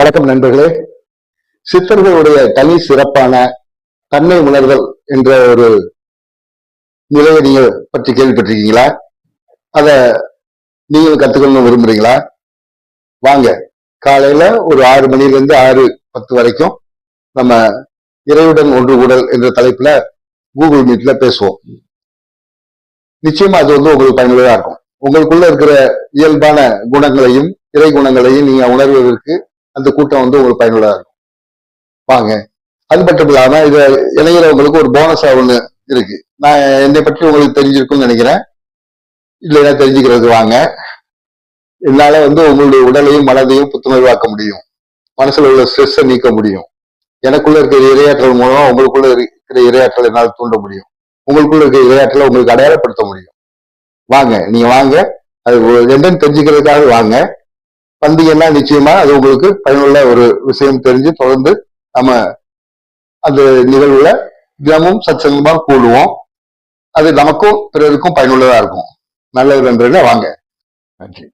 வணக்கம் நண்பர்களே. சித்தர்களுடைய தனி சிறப்பான தன்மை உணர்தல் என்ற ஒரு நிலையை நீங்க பற்றி கேள்விப்பட்டிருக்கீங்களா? அத நீங்களும் கத்துக்கணும்னு விரும்புறீங்களா? வாங்க காலையில ஒரு ஆறு மணில ஆறு பத்து வரைக்கும் நம்ம இறையுடன் ஒன்று கூடல் என்ற தலைப்புல கூகுள் மீட்ல பேசுவோம். நிச்சயமா அது வந்து உங்களுக்கு பயனுள்ளதா இருக்கும். உங்களுக்குள்ள இருக்கிற இயல்பான குணங்களையும் இறை குணங்களையும் நீங்க உணர்வதற்கு அந்த கூட்டம் வந்து உங்களுக்கு பயனுள்ளதா இருக்கும். வாங்க. அது மட்டும் இல்லாம இத இணைகிறவங்களுக்கு ஒரு போனஸா ஒண்ணு இருக்கு. நான் என்னை பற்றி உங்களுக்கு தெரிஞ்சிருக்கும்னு நினைக்கிறேன். இல்லைன்னா தெரிஞ்சுக்கிறது வாங்க. என்னால வந்து உங்களுடைய உடலையும் மனதையும் புத்துணர்வாக்க முடியும். மனசுல உள்ள ஸ்ட்ரெஸ்ஸை நீக்க முடியும். எனக்குள்ள இருக்கிற இரையாற்றல் மூலமா உங்களுக்குள்ள இருக்கிற இரையாற்றல் என்னால் தூண்ட முடியும். உங்களுக்குள்ள இருக்கிற இரையாற்றலை உங்களுக்கு அடையாளப்படுத்த முடியும். வாங்க. நீங்க வாங்க. அது என்னன்னு தெரிஞ்சுக்கிறதுக்காக வாங்க. வந்தீங்கன்னா நிச்சயமா அது உங்களுக்கு பயனுள்ள ஒரு விஷயம் தெரிஞ்சு தொடர்ந்து நம்ம அந்த நிகழ்வுல தினமும் சச்சங்கமா கூடுவோம். அது நமக்கும் பிறருக்கும் பயனுள்ளதா இருக்கும். நல்லது நண்பர்களே வாங்க. நன்றி.